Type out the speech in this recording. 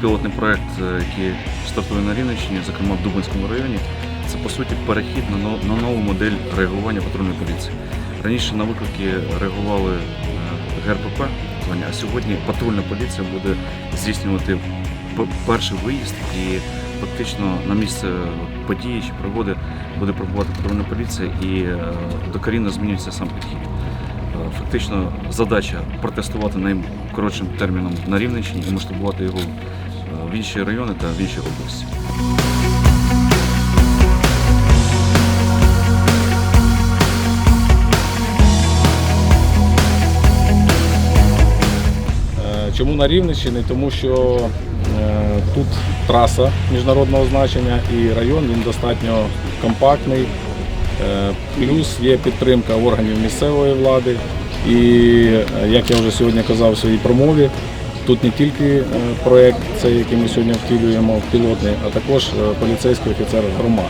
пілотний проект, е, який стартує на Рівненщині, зокрема в Дубинському районі. Це по суті перехід на но- на нову модель реагування патрульної поліції. Раніше на виклики реагували е, ГРПП, а сьогодні патрульна поліція буде здійснювати перший виїзд і фактично на місце події чи пригоди буде прибувати патрульна поліція і е, докорінно змінюється сам підхід. Фактично задача протестувати найкоротшим терміном на Рівненщині і масштабувати його е, в інші райони та в інші області. Е, Чому на Рівненщині? Тому що е, тут траса міжнародного значення і район він достатньо компактний. Е, Плюс є підтримка органів місцевої влади. І е, як я вже сьогодні казав в своїй промові, тут не тільки е, проєкт, який ми сьогодні втілюємо, пілотний, а також поліцейський офіцер громади.